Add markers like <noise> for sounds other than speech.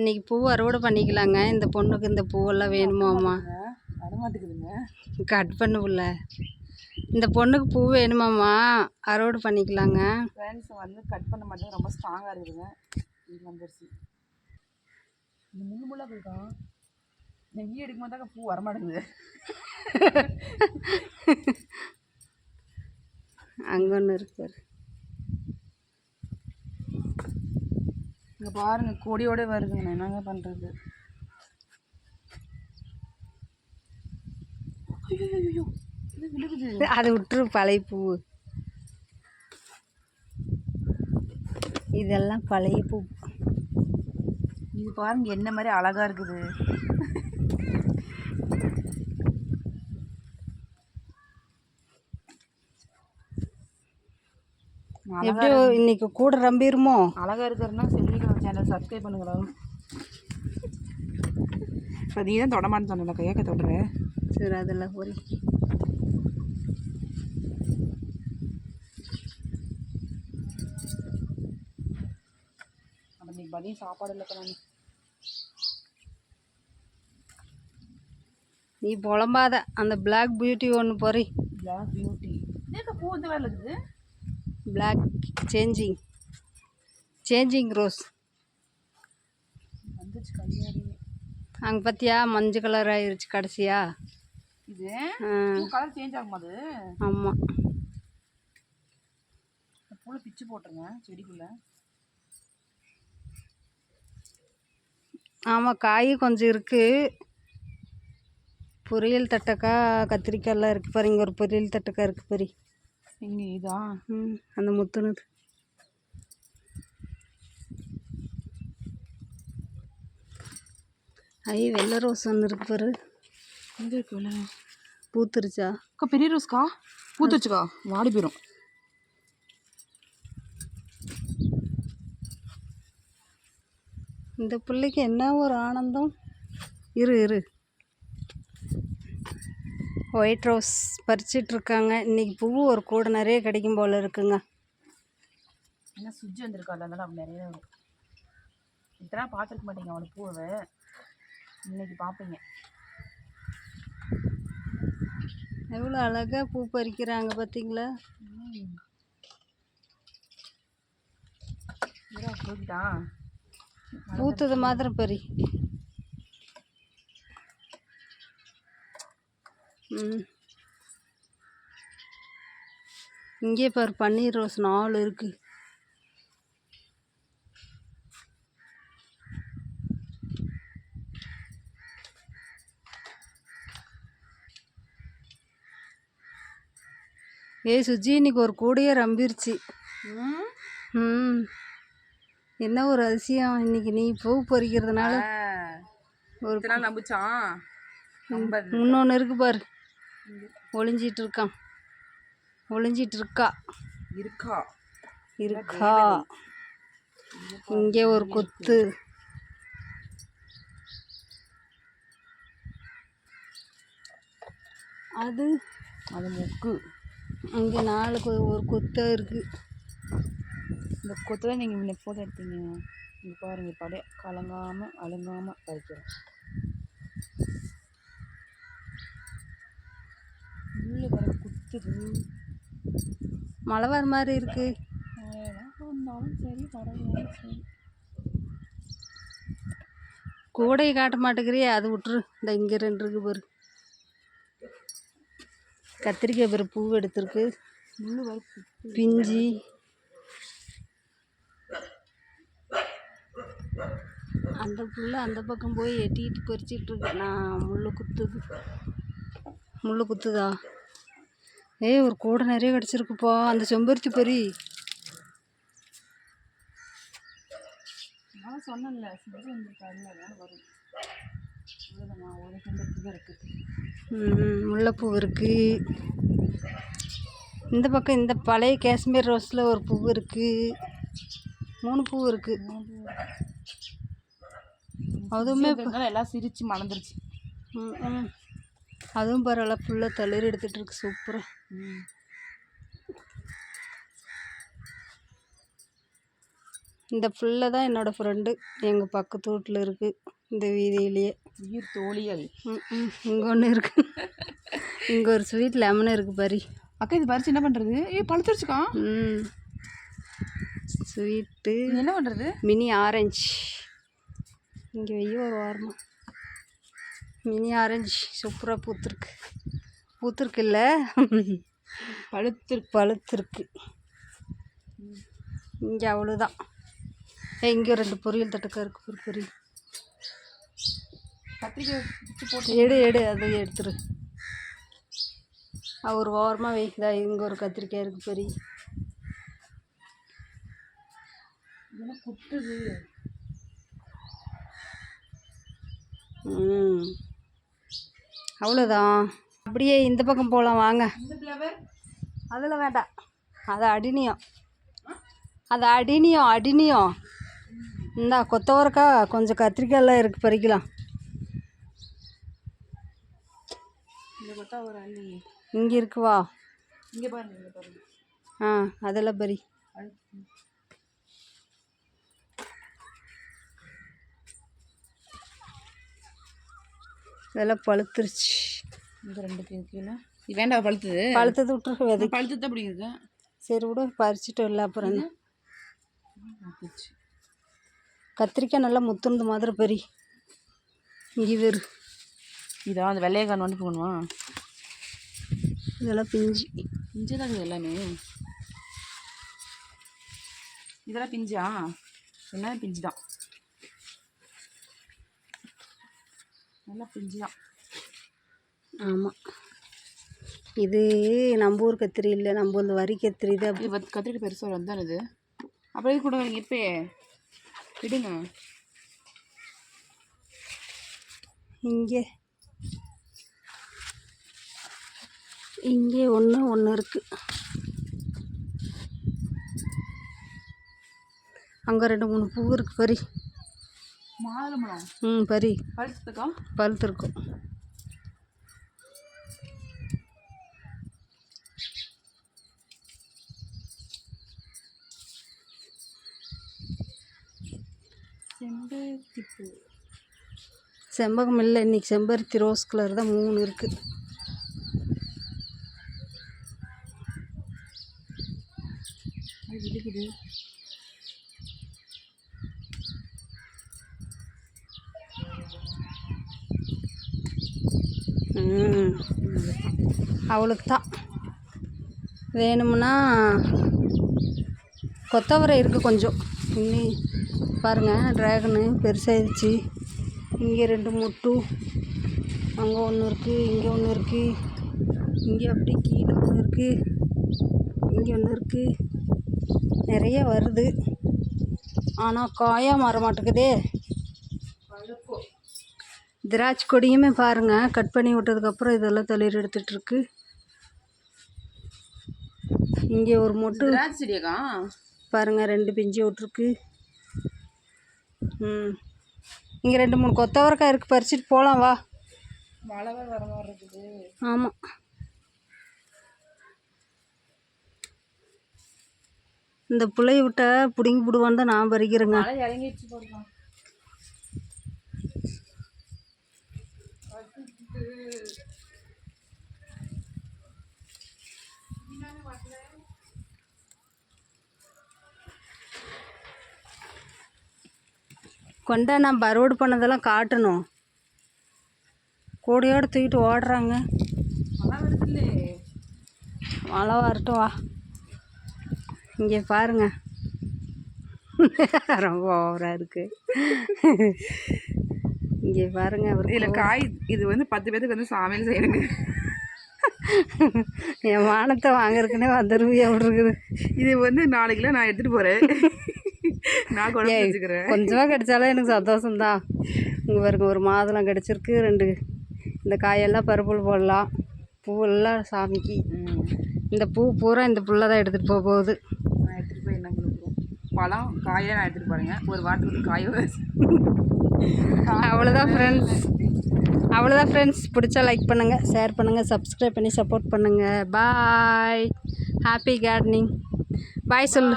இன்னைக்கு பூ அறுவடை பண்ணிக்கலாங்க. இந்த பொண்ணுக்கு இந்த பூவெல்லாம் வேணுமாம்மா கட் பண்ண புள்ள. இந்த பொண்ணுக்கு பூ வேணுமாம்மா? அறுவடை பண்ணிக்கலாங்க. ஃப்ரெண்ட்ஸ் வந்து கட் பண்ண மாட்டேங்க ரொம்ப ஸ்ட்ராங்காக இருக்குதுங்க இது வந்துருச்சு. இந்த முள்ளு முள்ளாக போயிட்டோம் இந்த வீ எடுக்கும் போது பூ வரமாட்டேங்குது அங்கே ஒன்று இருக்கு இங்கே பாருங்க கொடியோட வருதுங்க நான் என்னங்க பண்ணுறது அது விட்டுரு பழைய பூ இதெல்லாம் பழைய பூ இது பாருங்க என்ன மாதிரி அழகா இருக்குது. எப்படியோ இன்னைக்கு கூட ரம்பிருமோ? அழகா இருக்கிறதுனா செல்விகளோட சேனல் சப்ஸ்கிரைப் பண்ணுங்களா இப்போ நீ தான் தொடமான்னு சொன்ன கையாக்க தொடுற. சரி அதில் போய் நீ பதியம் சாப்பாடு இல்லை நான் நீ புலம்பாத அந்த பிளாக் பியூட்டி ஒன்று பொறி. பிளாக் பியூட்டி பூ இந்த வேலை இருக்குது பிளாக் சேஞ்சிங் சேஞ்சிங் ரோஸ் அங்கே பார்த்தியா மஞ்சள் கலர் ஆயிருச்சு கடைசியா. இது? கலர் சேஞ்ச் ஆகும் அது? ஆமாம் பூல பிச்சு போட்டுருங்க செடிக்குள்ள. ஆமாம் காய் கொஞ்சம் இருக்குது பொரியல் தட்டக்காய் கத்திரிக்காயெல்லாம் இருக்குது பாரு இங்கே ஒரு பொரியல் தட்டக்காய் இருக்குது பாரு. இங்கே இதா? ம் அந்த முத்துனது. ஐ வெள்ளை ரோஸ் ஒன்று இருக்கு பாரு. எங்கே இருக்கு வெள்ளை பூத்துருச்சா? அக்கா பெரிய ரோஸ்க்கா? பூத்துச்சுக்கா வாடி போயிடும் இந்த பிள்ளைக்கு என்ன ஒரு ஆனந்தம்? இரு இரு. ஒயிட் ரோஸ் பறிச்சிட்டு இருக்காங்க இன்னைக்கு பூ ஒரு கூட நிறைய கிடைக்கும் போல இருக்குங்க. என்ன சுஜி வந்திருக்காள் அதனால அவன் நிறைய வரும். இத்தனை பார்த்துருக்க மாட்டீங்க அவனுக்கு பூவை. இன்னைக்கு பார்ப்பீங்க. எவ்வளோ அழகாக பூ பறிக்கிறாங்க பார்த்தீங்களா? பூத்தது மாத்திரம் பறி. இங்கே பாரு பன்னீர் ரோஸ் நாலு இருக்கு. ஏய் சுஜி இன்னைக்கு ஒரு கூடையே ரம்பிருச்சு. ம்? என்ன ஒரு அதிசயம் இன்னைக்கு நீ பூ பறிக்கிறதுனால. ஒரு நம்பிச்சான் இன்னொன்று இருக்கு பாரு. ஒளிஞ்சிட்டு இருக்கான் ஒளிஞ்சிட்டு இருக்கா. இருக்கா இருக்கா இங்கே ஒரு கொத்து. அது அது முக்கு. அங்கே நாலு ஒரு கொத்து இருக்கு. இந்த கொத்துல நீங்கள் முன்ன ஃபோட்டோ எடுத்தீங்க. இங்கே பாருங்க படைய கலங்காமல் அலங்காமல் பறிக்கிறோம் உள்ள வர குத்துது. மழை வர மாதிரி இருக்கு. வந்தாலும் சரி வரலாம் சரி. கூடையை காட்ட மாட்டேங்கிறியே அது விட்டுரு. இந்த இங்கே ரெண்டு இருக்கு பாரு. கத்திரிக்காய் பாரு பூ எடுத்திருக்கு. பிஞ்சி. அந்த புல்ல அந்த பக்கம் போய் எட்டிட்டு பறிச்சிட்டு இருக்கு நான் முள்ளு குத்துது. முள்ளு குத்துதா? ஏய் ஒரு கூடை நிறைய கிடச்சிருக்குப்பா. அந்த செம்பருத்தி பொறி. நான் சொன்னேன்ல சிஜி வந்திருக்காருல்ல அதனால வரும். அவ்வளோதான் ஒரு செம்பருத்தி தான் இருக்குது ம், முல்லைப்பூ இருக்கு. இந்த பக்கம் இந்த பழைய காஷ்மீர் ரோஸில் ஒரு பூ இருக்கு. மூணு பூ இருக்கு. அதுவுமே எல்லாம் சிரிச்சு மலர்ந்துருச்சு ம், ம். அதுவும் பரவாயில்ல ஃபுல்லாக தளிர் எடுத்துட்டு இருக்கு சூப்பராக ம் இந்த ஃபுல்லாக தான் என்னோடய ஃப்ரெண்டு எங்கள் பக்கத்து வீட்டில் இருக்குது இந்த வீதியிலேயே. உயிர் தோழிகள். இங்கே ஒன்று இருக்குது இங்கே ஒரு ஸ்வீட் லெமன் இருக்குது பாரி. அக்கா இது பறிச்சு என்ன பண்ணுறது ஏ பழுத்துருச்சுக்கா. ம். ஸ்வீட்டு என்ன பண்ணுறது மினி ஆரஞ்சு இங்கே வெய்ய ஒரு வாரமாக மினி ஆரஞ்சு. சூப்பராக பூத்துருக்கு. பூத்துருக்கு இல்லை பழுத்து பழுத்துருக்கு. இங்கே அவ்வளோதான் இங்கே ரெண்டு பொரியல் தட்டுக்கா இருக்கு ஒரு பொரியல். கத்திரிக்காய் எடு எடு அதை எடுத்துரு. ஒரு ஓரமாக வைக்குதா இங்கே ஒரு கத்திரிக்காய் இருக்குது பெரிய குட்டுது ம். அவ்வளோதான் அப்படியே இந்த பக்கம் போகலாம் வாங்க. அதில் வேண்டாம். அது அடினியம். அது அடினியம் அடினியம். இந்தா கொத்தவரக்காய் கொஞ்சம் கத்திரிக்காயெல்லாம் இருக்குது பறிக்கலாம். இங்கே அள்ளி. இங்கே பாருங்க இங்கே பாருங்க. ஆ அதெல்லாம் பறி. இதெல்லாம் பழுத்துருச்சு. இங்கே ரெண்டு கீழே வேண்டாம் பழுத்துது. பழுத்தது விட்டுரு விதை பழுத்து தான் அப்படிங்குது சரி விட பறிச்சுட்டு இல்லை அப்புறம் என்ன? கத்திரிக்காய் நல்லா முத்துனது மாதிரி பெரி இங்கே வேறு இதான் அந்த வெள்ளையக்கான் வந்து போகணுமா? இதெல்லாம் பிஞ்சு. பிஞ்சு தான் எல்லாமே. இதெல்லாம் பிஞ்சா? எல்லாமே பிஞ்சு தான் எல்லாம் பிஞ்சு தான் ஆமாம் இது நம்ம ஊர் கத்திரி இல்லை நம்ம இந்த வரி கத்திரி இது பத்து கத்திரிக்காய் பெருசாக வந்தால் இது. அப்படியே கூட வரீங்க இப்போ விடுங்க. இங்கே. இங்கே ஒன்று ஒன்று இருக்குது அங்கே ரெண்டு மூணு பூ இருக்குது பறி மாதுளம்பழம் ம் பறி பழுத்துக்கா பழுத்துருக்கும். செம்பருத்தி பூ செம்பகம் இல்லை இன்னைக்கு செம்பருத்தி ரோஸ் கலர் தான் மூணு இருக்குது விழுகுது அவளுக்கு தான் வேணும்னா கொத்தவரை இருக்குது கொஞ்சம். இன்னி பாருங்கள் ட்ராகனு பெருசாகிடுச்சு இங்கே ரெண்டு முட்டு அங்கே ஒன்று இருக்குது இங்கே ஒன்று இருக்குது இங்கே அப்படி கீழே ஒன்று இருக்குது இங்கே ஒன்று இருக்குது நிறைய வருது. ஆனால் காயாக மாற மாட்டேங்குதே. திராட்சை கொடியுமே பாருங்கள் கட் பண்ணி விட்டதுக்கப்புறம் இதெல்லாம் தளிர் எடுத்துட்டு இருக்கு இங்கே ஒரு மொட்டு திராட்சை செடியாக்கா? பாருங்கள் ரெண்டு பிஞ்சு விட்ருக்கு ம். இங்கே ரெண்டு மூணு கொத்தவரக்காய் இருக்குது பறிச்சிட்டு போகலாம் வா. மழை வர இருக்குது. ஆமாம் இந்த பிள்ளைய விட்டா பிடுங்கி விடுவான்னு தான் நான் பறிக்கிறேங்க மழை இறங்கிடுச்சு போடலாம் கொண்டா நான் அறுவடை பண்ணதெல்லாம் காட்டணும். கூடையோடு தூக்கிட்டு ஓடுறாங்க. மழை வரட்டும் வா. இங்கே பாருங்க. <laughs> ரொம்ப ஓவராக இருக்குது இங்கே பாருங்க அவர் இதில் காய் இது வந்து பத்து பேருக்கு வந்து சமையல் செய்யணுங்க. என் வானத்தை வாங்குறதுக்குன்னே வந்துருவியா இருக்குது? இது வந்து நாலு கிலோ நான் எடுத்துகிட்டு போகிறேன் நான் குழம்பு வச்சுக்கிறேன். கொஞ்சமாக கிடைச்சாலே எனக்கு சந்தோஷம்தான். இங்கே பாருங்க ஒரு மாதுளம் கிடச்சிருக்கு ரெண்டு. இந்த காயெல்லாம் பருப்புள் போடலாம். பூவெல்லாம் சாமிக்கு. இந்த பூ பூரா இந்த புள்ள தான் எடுத்துகிட்டு போக போகுது. நான் எடுத்துகிட்டு போய் என்ன பழம் காயை நான் எடுத்துகிட்டு போகிறேங்க ஒரு வாரத்துக்கு காய அவ்வளோதான் ஃப்ரெண்ட்ஸ் அவ்வளோதான் ஃப்ரெண்ட்ஸ் பிடிச்சா லைக் பண்ணுங்கள் ஷேர் பண்ணுங்கள் சப்ஸ்கிரைப் பண்ணி சப்போர்ட் பண்ணுங்கள் பாய் ஹாப்பி கார்டனிங் பாய் சொல்லு.